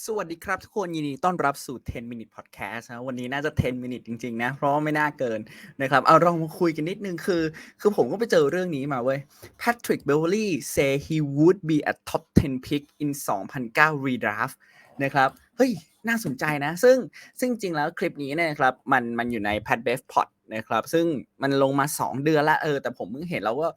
สวัสดีครับทุกคนยินดีต้อนรับสู่ 10 minute podcast นะวันนี้น่าจะ 10 minute จริงๆนะ เพราะไม่น่าเกินนะครับเอาลองมาคุยกันนิดนึงคือ คือผมก็ไปเจอเรื่องนี้มาเว้ย Patrick Beverly say he would be a top 10 pick in 2009 redraft นะครับ เฮ้ย น่าสนใจนะ ซึ่งซึ่งจริงแล้วคลิปนี้เนี่ยนะครับมันมันอยู่ใน Pat b e v Pod นะครับ ซึ่งมันลงมา 2 เดือนล้วเออแต่ผมเพิ่งเห็นแล้วว่า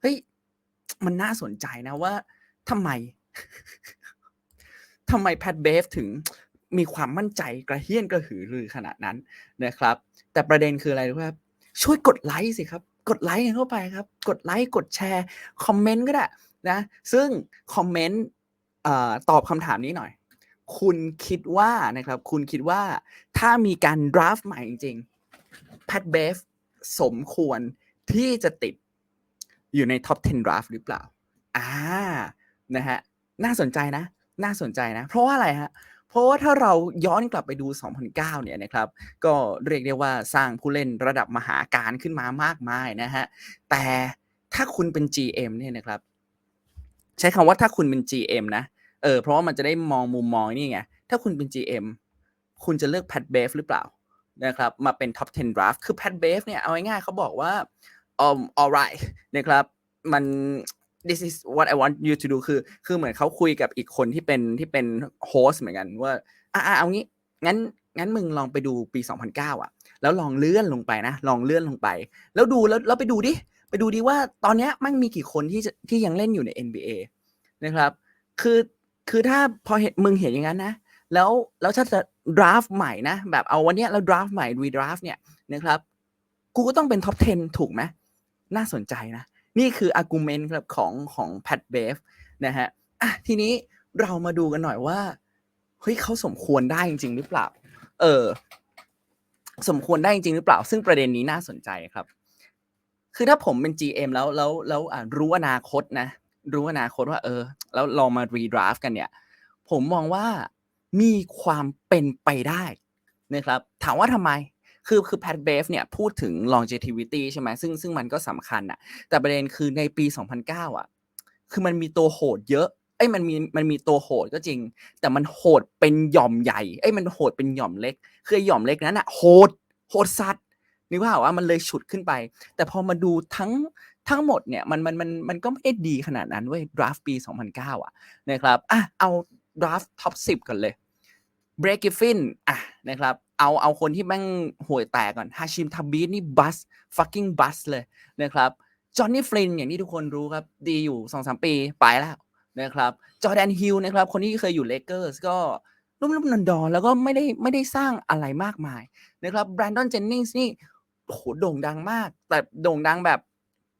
เฮ้ยมันน่าสนใจนะว่าทำไม ทำไมแพทเบฟถึงมีความมั่นใจกระเฮี้ยนกระหือรือขนาดนั้นนะครับ แต่ประเด็นคืออะไรรู้ครับ ช่วยกดไลค์สิครับ กดไลค์กันเข้าไปครับ กดไลค์กดแชร์คอมเมนต์ก็ได้นะ ซึ่งคอมเมนต์ตอบคำถามนี้หน่อย คุณคิดว่านะครับ คุณคิดว่าถ้ามีการดราฟใหม่จริงๆแพทเบฟสมควรที่จะติดอยู่ในท็อป 10ดราฟหรือเปล่า อ่า นะฮะ น่าสนใจนะ น่าสนใจนะ เพราะว่าอะไรฮะเพราะว่าถ้าเราย้อนกลับไปดู 2009 เนี่ยนะครับ ก็เรียกได้ว่าสร้างผู้เล่นระดับมหาการขึ้นมามากมายนะฮะ แต่ถ้าคุณเป็น GM เนี่ยนะครับ ใช้คำว่าถ้าคุณเป็น GM นะ เออ เพราะว่ามันจะได้มองมุมมองนี่ไง ถ้าคุณเป็น GM คุณจะเลือกแพทเบฟหรือเปล่านะครับ มาเป็น top 10 draft คือแพทเบฟเนี่ย เอาง่ายๆเขาบอกว่า um alright นะครับ มัน this is what I want you to do คือ คือเหมือนเขาคุยกับอีกคนที่เป็นที่เป็นโฮสเหมือนกันว่าอ่าเอางี้งั้นงั้นมึงลองไปดูปี 2009 อะ แล้วลองเลื่อนลงไปนะ ลองเลื่อนลงไป แล้วดูแล้วแล้วไปดูดิ ไปดูดิว่าตอนเนี้ยมันมีกี่คนที่จะที่ยังเล่นอยู่ใน NBA นะครับ คือคือถ้าพอเห็นมึงเห็นอย่างนั้นนะ แล้วแล้วถ้าจะ draft ใหม่นะ แบบเอาวันเนี้ยแล้ว draft ใหม่ redraft เนี่ยนะครับ กูก็ต้องเป็น top 10 ถูกไหมน่าสนใจนะ นี่คือ argument ครับของของ Pat Bev นะฮะอะทีนี้เรามาดูกันหน่อยว่าเฮ้ยเขาสมควรได้จริง ๆ หรือเปล่า เออ สมควรได้จริงๆหรือเปล่า ซึ่งประเด็นนี้น่าสนใจครับ คือถ้าผมเป็น GM แล้วแล้วแล้วอ่ารู้อนาคตนะ รู้อนาคตว่า เออ แล้วลองมา redraft กันเนี่ย ผมมองว่ามีความเป็นไปได้นะครับ ถามว่าทำไม คือคือแพทเบฟเนี่ยพูดถึง longevity ใช่ไหมซึ่งซึ่งมันก็สำคัญอะแต่ประเด็นคือในปี 2009อะคือมันมีตัวโหดเยอะเอ้มันมีมันมีตัวโหดก็จริง แต่มันโหดเป็นหย่อมใหญ่เอ้มันโหดเป็นหย่อมเล็ก คือหย่อมเล็กนั้นอะโหดโหดสัตว์นึกว่าว่ามันเลยฉุดขึ้นไป แต่พอมาดูทั้งทั้งหมดเนี่ยมันมันมันมันก็ไม่ได้ดีขนาดนั้นเว้ย draft ปี 2009 อะนะครับอะเอา draft top 10ก่อนเลย เบรกิฟฟินอะนะครับเอาเอาคนที่แม่งห่วยแตกก่อนฮาชิมทับบีนี่บัส fucking บัสเลยนะครับจอห์นนี่ฟลินอย่างที่ทุกคนรู้ครับ ดีอยู่สองสามปีไปแล้วนะครับจอแดนฮิลนะครับ คนที่เคยอยู่เลเกอร์สก็รุ่มรุ่มนอนดอนแล้วก็ไม่ได้ไม่ได้สร้างอะไรมากมายนะครับแบรนดอนเจนนิงส์นี่โหโด่งดังมาก แต่โด่งดังแบบ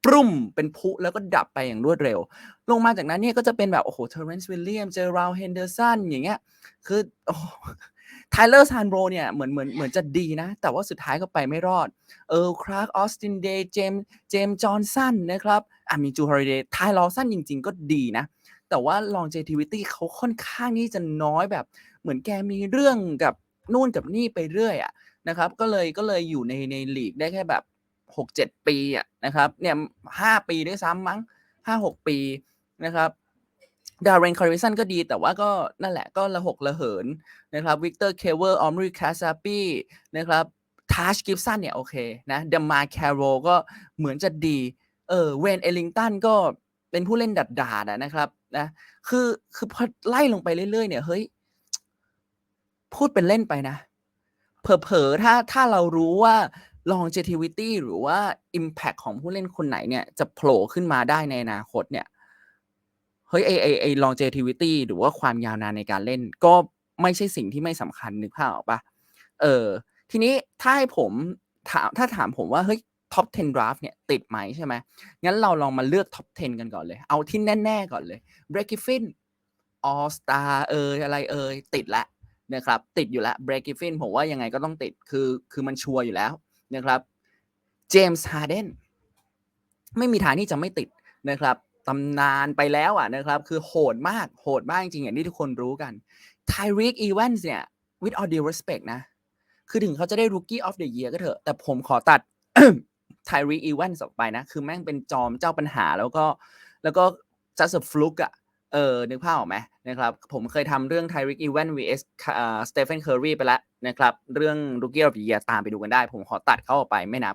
ปรุ่มเป็นพุแล้วก็ดับไปอย่างรวดเร็ว ลงมาจากนั้นเนี่ยก็จะเป็นแบบโอ้โหเทอร์เรนซ์วิลเลียมเจอราลเฮนเดอร์สันอย่างเงี้ยคือโอ้ไทเลอร์ซานโบรเนี่ยเหมือนเหมือนเหมือนจะดีนะ แต่ว่าสุดท้ายก็ไปไม่รอด เออคราร์กออสตินเดย์เจมเจมจอห์นสันนะครับอะมีจูฮาริเดย์ไทลอสันจริง ๆ ก็ดีนะ แต่ว่า longevity เขาค่อนข้างที่จะน้อยแบบ เหมือนแกมีเรื่องกับนู่นกับนี่ไปเรื่อยอะนะครับก็เลยก็เลยอยู่ในในลีกได้แค่แบบ หกเจ็ดปีอะนะครับเนี่ยห้าปีด้วยซ้ำมั้งห้าหกปีนะครับดาร์เรนคาริสันก็ดีแต่ว่าก็นั่นแหละก็ระหกระเหินนะครับวิกเตอร์เคเวอร์ออมริคาซาปีนะครับทัชกิฟสันเนี่ยโอเคนะเดมาแคโรก็เหมือนจะดีเออเวนเอลิงตันก็เป็นผู้เล่นดัดดาดนะครับนะคือคือพอไล่ลงไปเรื่อยๆเนี่ยเฮ้ยพูดเป็นเล่นไปนะ เผลอๆถ้าถ้าเรารู้ว่า longevity หรือว่า impact ของผู้เล่นคนไหนเนี่ยจะโผล่ขึ้นมาได้ในอนาคตเนี่ยเฮ้ยไอไอไอ longevity หรือว่าความยาวนานในการเล่น ก็ไม่ใช่สิ่งที่ไม่สำคัญนึกภาพออกปะเออทีนี้ถ้าให้ผมถามถ้าถามผมว่าเฮ้ย top 10 draft เนี่ยติดไหมใช่ไหมงั้นเราลองมาเลือก top 10 กันก่อนเลย เอาที่แน่ ๆ ก่อนเลย b r e a k i f i n All Star เอยอะไรเอยติดล้วนะครับติดอยู่แล้ว b r e a k i f i n ผมว่ายังไงก็ต้องติดคือคือมันชัวร์อยู่แล้ว นะครับเจมส์ฮาร์เดนไม่มีทางที่จะไม่ติดนะครับตำนานไปแล้วอะนะครับ คือโหดมากโหดมากจริงๆอย่างที่ทุกคนรู้กัน t y r e e k Evans เนี่ย with all due respect นะ คือถึงเขาจะได้ Rookie of the Year ก็เถอะ แต่ผมขอตัด t y r e e k Evans ออกไปนะ คือแม่งเป็นจอมเจ้าปัญหาแล้วก็แล้วก็ just a fluke อะ เออนึกภาพออกไหมนะครับผมเคยทำเรื่อง Tyreek Even vs อ่า Stephen Curry ไปแล้วนะครับเรื่อง Rookie of the Year ตามไปดูกันได้ ผมขอตัดเข้าออกไปไม่นับ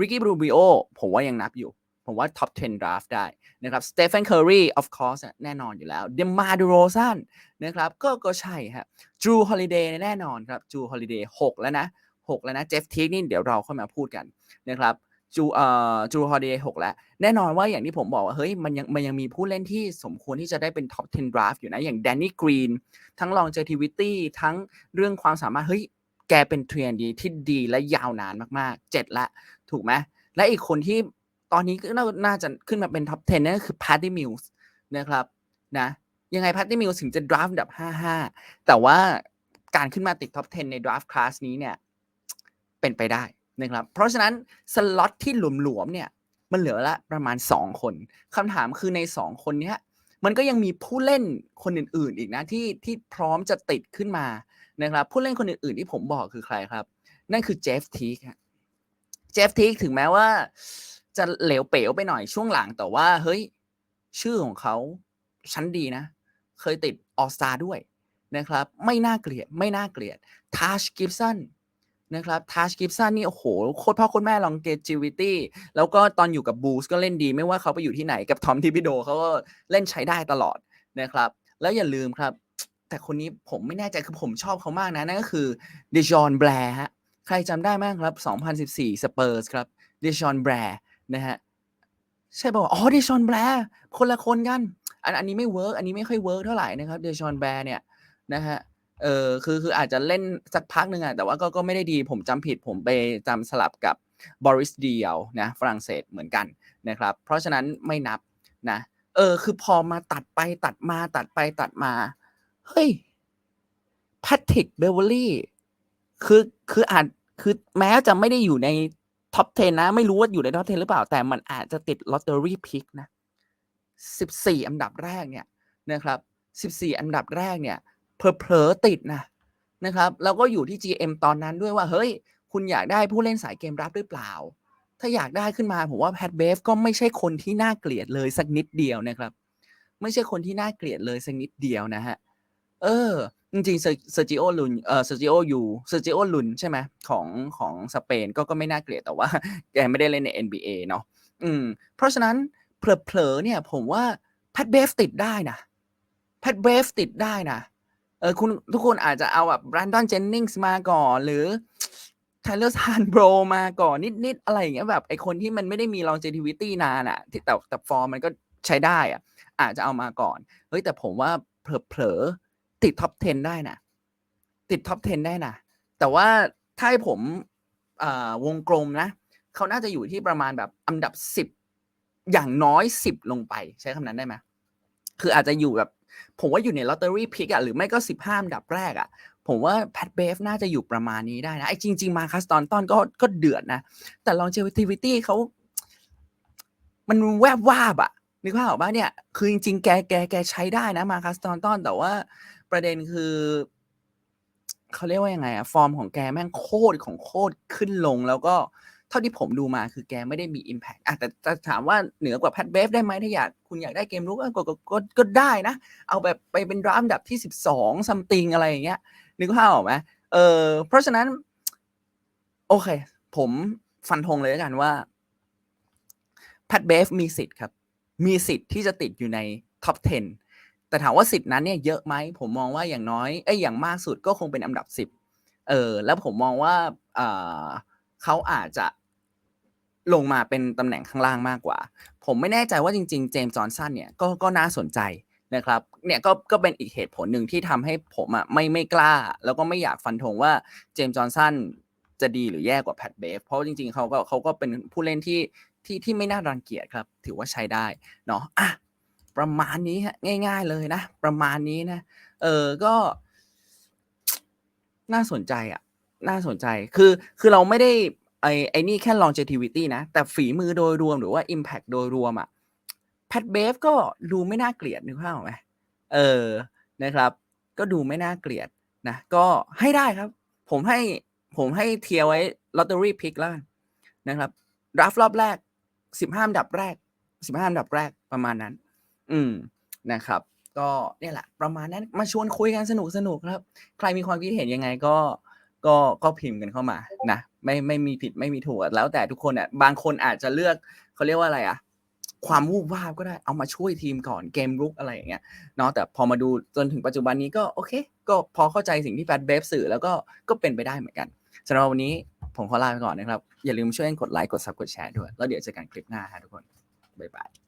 Ricky Rubio ผมว่ายังนับอยู่ ผมว่า top 10 draft ได้นะครับ Stephen Curry of course อะแน่นอนอยู่แล้ว DeMar DeRozan นะครับก็ก็ใช่ฮะ Drew Holiday แน่นอนครับ Drew Holiday 6แล้วนะ6แล้วนะ Jeff Teague นี่เดี๋ยวเราค่อยมาพูดกันนะครับ จูเอ่อจูฮอเดย์หกแล้ว แน่นอนว่าอย่างที่ผมบอกว่า เฮ้ยมันยังมันยังมีผู้เล่นที่สมควรที่จะได้เป็น top 10 draft อยู่นะ อย่าง Danny Green ทั้ง longevity ทั้งเรื่องความสามารถ เฮ้ย แกเป็นเทรนดีที่ดีและยาวนานมากๆ7ละ ถูกไหมและอีกคนที่ตอนนี้ก็น่าจะขึ้นมาเป็น top 10 นั่นก็คือ Patty Mills นะครับนะยังไง Patty Mills ถึงจะ draft อันดับ 55 แต่ว่าการขึ้นมาติด top 10 ใน draft class นี้เนี่ยเป็นไปได้ นะครับเพราะฉะนั้นสล็อตที่หลวมๆเนี่ยมันเหลือละประมาณ 2 คนคำถามคือใน 2 คนเนี้ยมันก็ยังมีผู้เล่นคนอื่น ๆ อีกนะที่ที่พร้อมจะติดขึ้นมานะครับผู้เล่นคนอื่น ๆ ที่ผมบอกคือใครครับ นั่นคือเจฟทีกเจฟทีกถึงแม้ว่า จะเหลวเป๋วไปหน่อยช่วงหลังแต่ว่าเฮ้ยชื่อของเขาชั้นดีนะ เคยติดออสตาด้วยนะครับ ไม่น่าเกลียดไม่น่าเกลียดทาชกิฟสัน นะครับทาชกิฟสันนี่โอ้โหโคตรพ่อโคตรแม่ลองเกจิวิตี้แล้วก็ตอนอยู่กับบูสก็เล่นดี ไม่ว่าเขาไปอยู่ที่ไหนกับทอมทิพิโดเขาก็เล่นใช้ได้ตลอดนะครับ แล้วอย่าลืมครับ แต่คนนี้ผมไม่แน่ใจคือผมชอบเขามากนะ นั่นก็คือเดจอนแบร์ฮะใครจำได้ไหมครับ 2014สเปอร์สครับเดจอนแบร์นะฮะใช่ป่าวอ๋อเดชอนแบร์คนละคนกัน อันอันนี้ไม่เวิร์กอันนี้ไม่ค่อยเวิร์กเท่าไหร่นะครับเดชอนแบร์เนี่ยนะฮะ เออคือคืออาจจะเล่นสักพักหนึ่งอะแต่ว่าก็ก็ไม่ได้ดีผมจำผิดผมไปจำสลับกับบริสเดียวนะฝรั่งเศสเหมือนกันนะครับ เพราะฉะนั้นไม่นับนะเออคือพอมาตัดไปตัดมาตัดไปตัดมา เฮ้ยแพทริกเบเวอรี่คือคืออาจคือแม้จะไม่ได้อยู่ในท็อป 10 นะ ไม่รู้ว่าอยู่ในท็อป 10 หรือเปล่า แต่มันอาจจะติดลอตเตอรี่พิกนะ 14 อันดับแรกเนี่ยนะครับ 14 อันดับแรกเนี่ย เผลอๆติดนะนะครับแล้วก็อยู่ที่ GM ตอนนั้นด้วยว่าเฮ้ย คุณอยากได้ผู้เล่นสายเกมรับหรือเปล่า ถ้าอยากได้ขึ้นมาผมว่าแพทเบฟก็ไม่ใช่คนที่น่าเกลียดเลยสักนิดเดียวนะครับ ไม่ใช่คนที่น่าเกลียดเลยสักนิดเดียวนะฮะเออ จริงๆเซอร์จิโอลุนเออเซอร์จิโอยูเซอร์จิโอลุนใช่ไหมของของสเปนก็ก็ไม่น่าเกลียดแต่ว่าแกไม่ได้เล่นใน NBA เนาะอืม เพราะฉะนั้นเผลอๆเนี่ย ผมว่าแพทเบฟติดได้นะแพทเบฟติดได้นะ ออคุณทุกคนอาจจะเอาแบบแบรนดอนเจนนิงส์มาก่อน หรือไทเลอร์ซานโบรมาก่อนนิด ๆ อะไรอย่างเงี้ยแบบไอคนที่มันไม่ได้มี longevity นานอะที่แต่แต่ฟอร์มมันก็ใช้ได้อะอาจจะเอามาก่อน เฮ้ยแต่ผมว่าเผลอๆติดท็อป 10 ได้นะติดท็อป 10 ได้นะแต่ว่าถ้าให้ผมวงกลมนะเขาน่าจะอยู่ที่ประมาณแบบอันดับ 10 อย่างน้อย 10 ลงไปใช้คำนั้นได้ไหม คืออาจจะอยู่แบบ ผมว่าอยู่ในลอตเตอรี่พิกอะหรือไม่ก็15อันดับแรกอะผมว่าแพทเบฟน่าจะอยู่ประมาณนี้ได้นะไอ้จริง ๆ มาคัสตอนต้นก็ก็เดือดนะ แต่ longevity เขามันแวบวาบอะนึกภาพออกปะเนี่ย คือจริง ๆ แกแกแกใช้ได้นะมาคัสตอนต้นแต่ว่าประเด็นคือเขาเรียกว่ายังไงอะฟอร์มของแกแม่งโคตรของโคตรขึ้นลงแล้วก็ เท่าที่ผมดูมาคือแกไม่ได้มี Impact อะแต่แต่ถามว่าเหนือกว่าแพทเบฟได้ไหมถ้าอยากคุณอยากได้เกมลุกก็ก็ก็ก็ได้นะ เอาแบบไปเป็นดราฟอันดับที่สิบสองซัมติงอะไรอย่างเงี้ยนึกภาพออกไหมเออเพราะฉะนั้น โอเค ผมฟันธงเลยแล้วกันว่าแพทเบฟมีสิทธิ์ครับ มีสิทธิ์ที่จะติดอยู่ในท็อป 10 แต่ถามว่าสิทธิ์นั้นเนี่ยเยอะไหม ผมมองว่าอย่างน้อย เอ้ยอย่างมากสุดก็คงเป็นอันดับ 10 เออ แล้วผมมองว่าอ่า เขาอาจจะลงมาเป็นตำแหน่งข้างล่างมากกว่า ผมไม่แน่ใจว่าจริงๆ เจมส์จอห์นสันเนี่ยก็ก็น่าสนใจนะครับเนี่ยก็ก็เป็นอีกเหตุผลหนึ่งที่ทำให้ผมอะไม่ไม่กล้า แล้วก็ไม่อยากฟันธงว่าเจมส์จอห์นสันจะดีหรือแย่กว่าแพทเบฟเพราะจริงๆเขาก็เขาก็เป็นผู้เล่นที่ที่ที่ไม่น่ารังเกียจครับ ถือว่าใช้ได้เนาะอะประมาณนี้ฮะง่าย ๆเลยนะ ประมาณนี้นะ เออก็น่าสนใจอะ น่าสนใจ คือ คือเราไม่ได้ ไอ้ ไอ้นี่แค่ longevity นะ แต่ฝีมือโดยรวมหรือว่า impact โดยรวมอะ แพทเบฟก็ดูไม่น่าเกลียดนึกภาพออกไหมเออ นะครับ ก็ดูไม่น่าเกลียดนะ ก็ให้ได้ครับ ผมให้ ผมให้เทียไว้ลอตเตอรี่พิกแล้วนะครับรับรอบแรกสิบห้าอันดับแรกสิบห้าอันดับแรกประมาณนั้น อืม นะครับ ก็เนี่ยแหละ ประมาณนั้น มาชวนคุยกันสนุกๆครับ ใครมีความคิดเห็นยังไงก็ ก็ก็พิมพ์กันเข้ามานะไม่ไม่มีผิดไม่มีถูกแล้วแต่ทุกคนอะบางคนอาจจะเลือกเขาเรียกว่าอะไรอะความวูบวาบก็ได้เอามาช่วยทีมก่อนเกมรุกอะไรอย่างเงี้ยเนาะแต่พอมาดูจนถึงปัจจุบันนี้ก็โอเค ก็พอเข้าใจสิ่งที่แฟดเบฟสื่อแล้วก็ก็เป็นไปได้เหมือนกันสำหรับวันนี้ผมขอลาไปก่อนนะครับ อย่าลืมช่วยกดไลค์กดซับกดแชร์ด้วย แล้วเดี๋ยวเจอกันคลิปหน้าฮะทุกคน บ๊ายบาย